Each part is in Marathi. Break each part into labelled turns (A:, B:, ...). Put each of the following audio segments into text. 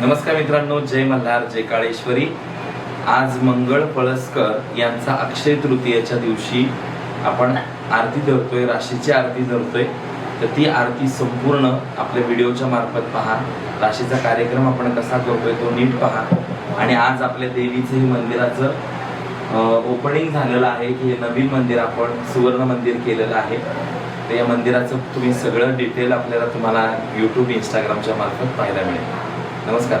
A: नमस्कार मित्रांनो जय मल्हार जय काळेश्वरी. आज मंगळ पळसकर यांचा अक्षय तृतीयेच्या दिवशी आपण आरती धरतोय राशीची आरती धरतोय. तर ती आरती संपूर्ण आपल्या व्हिडिओच्या मार्फत पहा. राशीचा कार्यक्रम आपण कसा करतोय तो नीट पहा. आणि आज आपल्या देवीचं हे मंदिराचं ओपनिंग झालेलं आहे की हे नवीन मंदिर आपण सुवर्ण मंदिर केलेलं आहे. तर या मंदिराचं तुम्ही सगळं डिटेल आपल्याला तुम्हाला यूट्यूब इंस्टाग्रामच्या मार्फत पाहायला मिळेल. नमस्कार.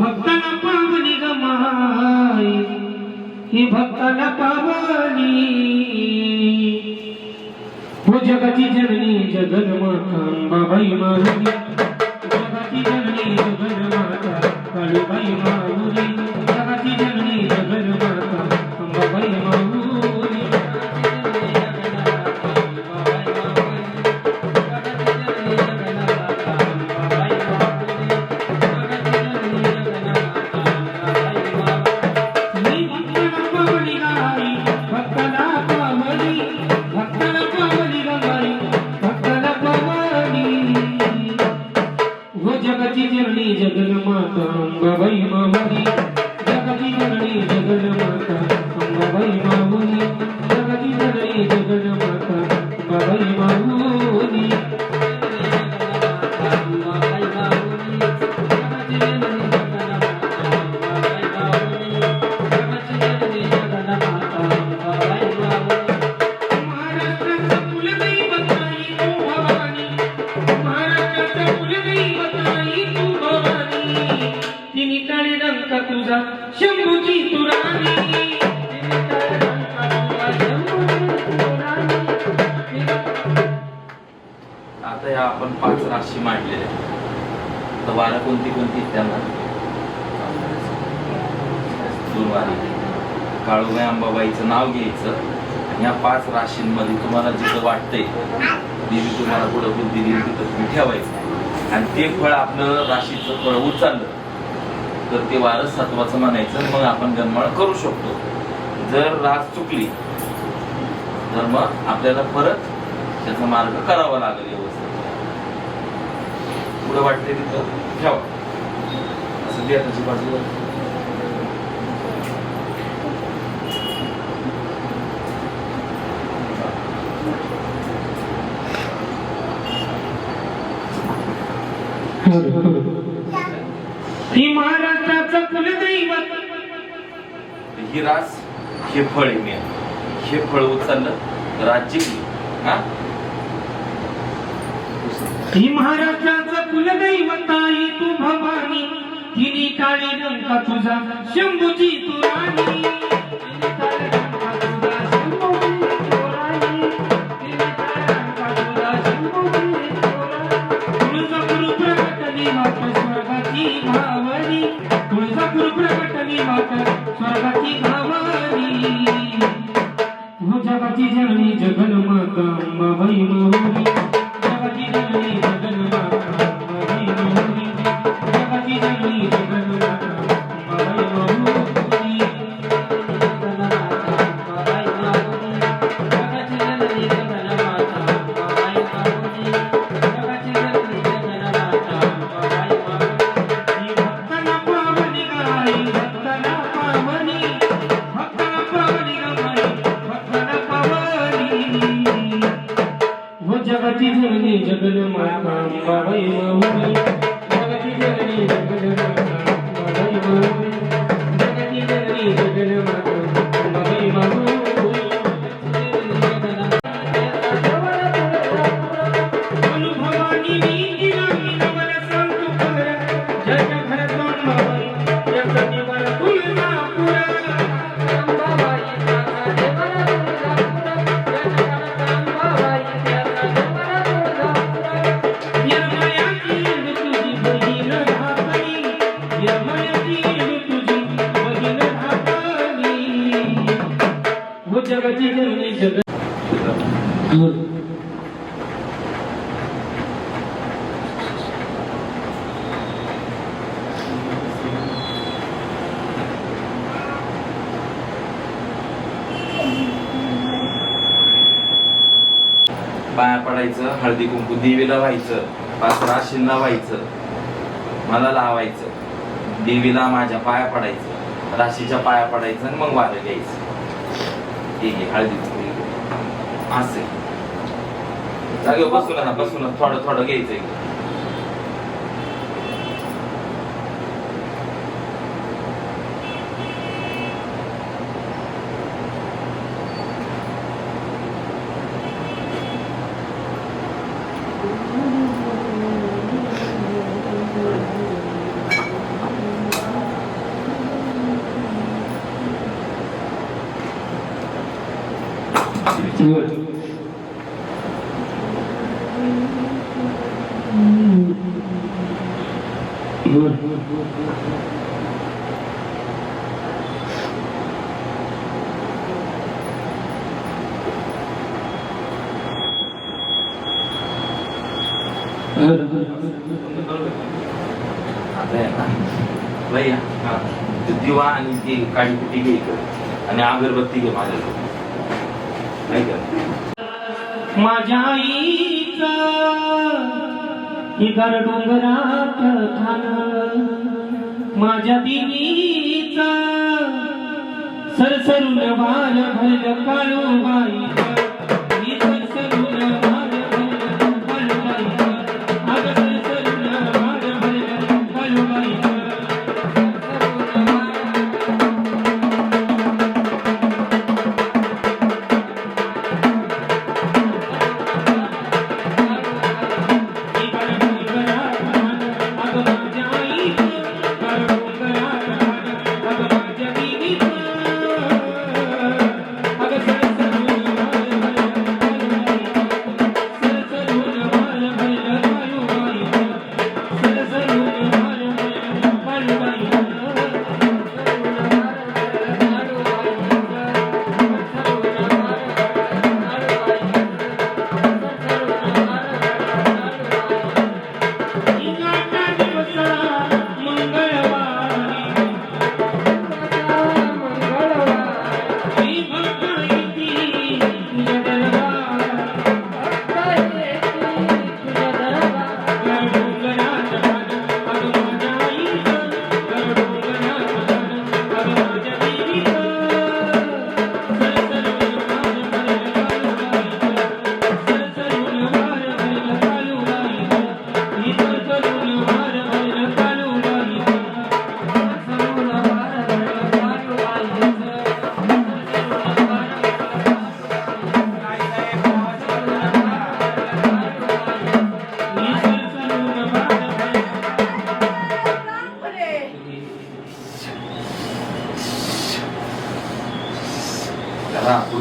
B: भक्ताला पावली ग माई ही भक्ताला पावली हो जगाची जननी जगन्माता अंबाबाई मारुली
A: वारी काळूबाई अंबाबाईचं नाव घ्यायचं आणि या पाच राशींमध्ये तुम्हाला जिथं वाटतंय देवी तुम्हाला पुढं बुद्धी दिली तिथं तुम्ही ठेवायचं आणि ते फळ आपलं राशीचं फळ उचललं तर ते वारस सातवाचं म्हणायचं मग आपण गणमाळ करू शकतो. जर रास चुकली तर मग आपल्याला परत त्याचा मार्ग करावा लागेल व्यवस्थित. पुढं वाटते तिथं? ठेवा. असं द्या बाजू
B: ही महाराष्ट्राचं कुलदैवत.
A: ही रास हे फळ मेन. हे फळ उचललं राज्य हा?
B: ही महाराष्ट्राचं कुलदैवत आई तू भवानी. तिने काळे रंग तुझा शंभूची तुराणी तिने मात स्वर्गाची
A: हळदी कुंकू देवीला व्हायचं पाच राशींना व्हायचं मला लावायचं देवीला माझ्या पाया पडायचं राशीच्या पाया पडायचं आणि मग वारं घ्यायचं. ठीक आहे हळदी कुंकू असे बसू ना बसू ना थोडं थोडं घ्यायचं आता भैया हा. दिवा आणि ती काळी कुटी घे आणि अगरबत्ती घे माझ्याकडे नाही का
B: माझ्या आईच इगर डोंगरात थान. माझ्या दिनीच सरसरून वार भरल काळू बाई.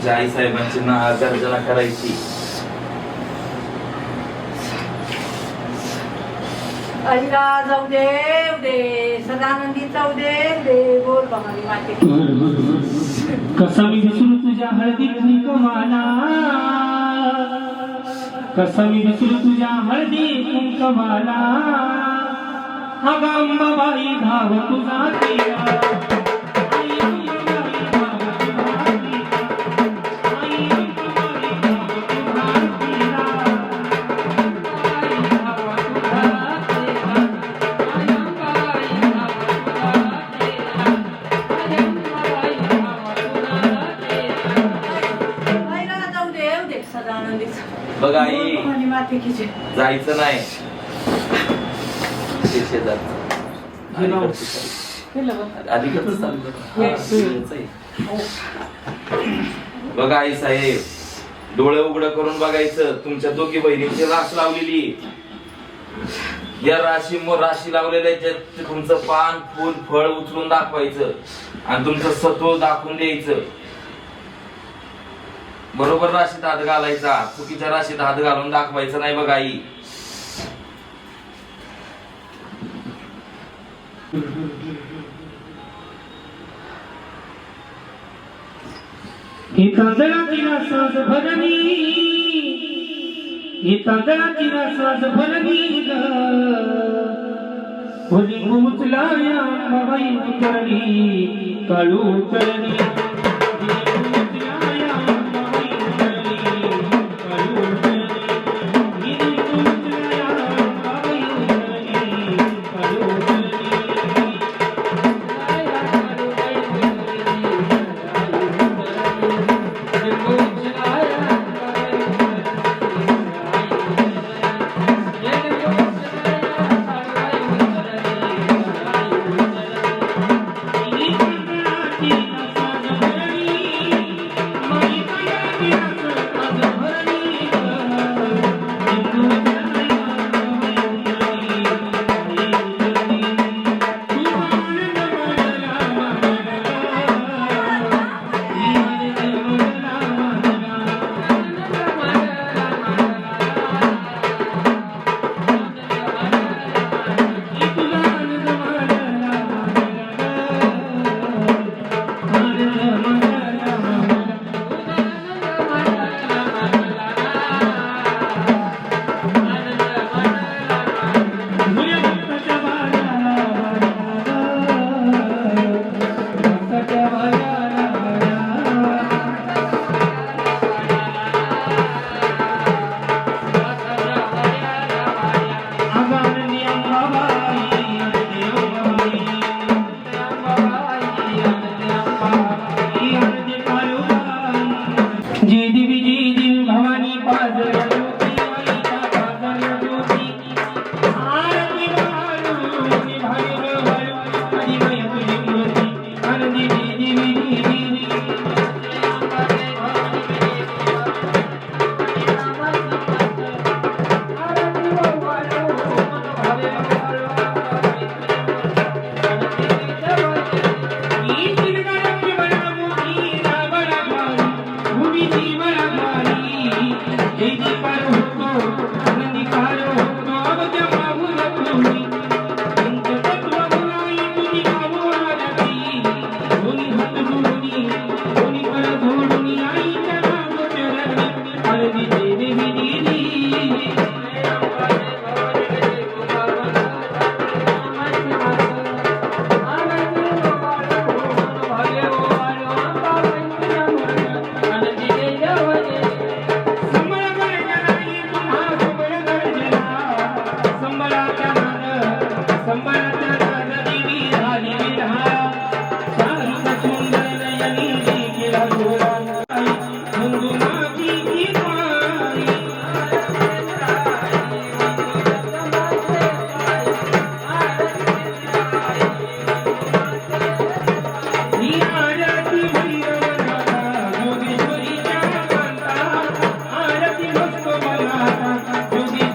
A: तुझ्या आई साहेबांची ना गर्जना करायची.
C: अहिरा जाऊ दे दे. सदानंदी जाऊ दे दे. बोल बघावी माते.
B: कसा मी विसरू तुझ्या हळदीत कुंकवाला कसा मी विसरू तुझ्या हळदीत कुंकवाला अगं अंबाबाई धाव तुझा तिरा
A: जायचं नाही ते शेजारचं. अलीकडचं चालू.
C: केलं बघ.
A: अलीकडचं चालू. हा, शेजारचं आहे. बघा आई साहेब डोळे उघड करून बघायचं तुमच्या दोघी बहिणींची रास लावलेली या राशी राशी लावलेल्या तुमचं पान फुल फळ उचलून दाखवायचं आणि तुमचं सत्व दाखवून द्यायचं बरोबर राशीत हात घालायचा. चुकीच्या राशीत हात घालून दाखवायचं नाही बघा आई.
B: तांदळाची रसास भरणी. ही तांदळाची भरणी होली उचला या बाबाई काळू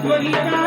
B: கொடியா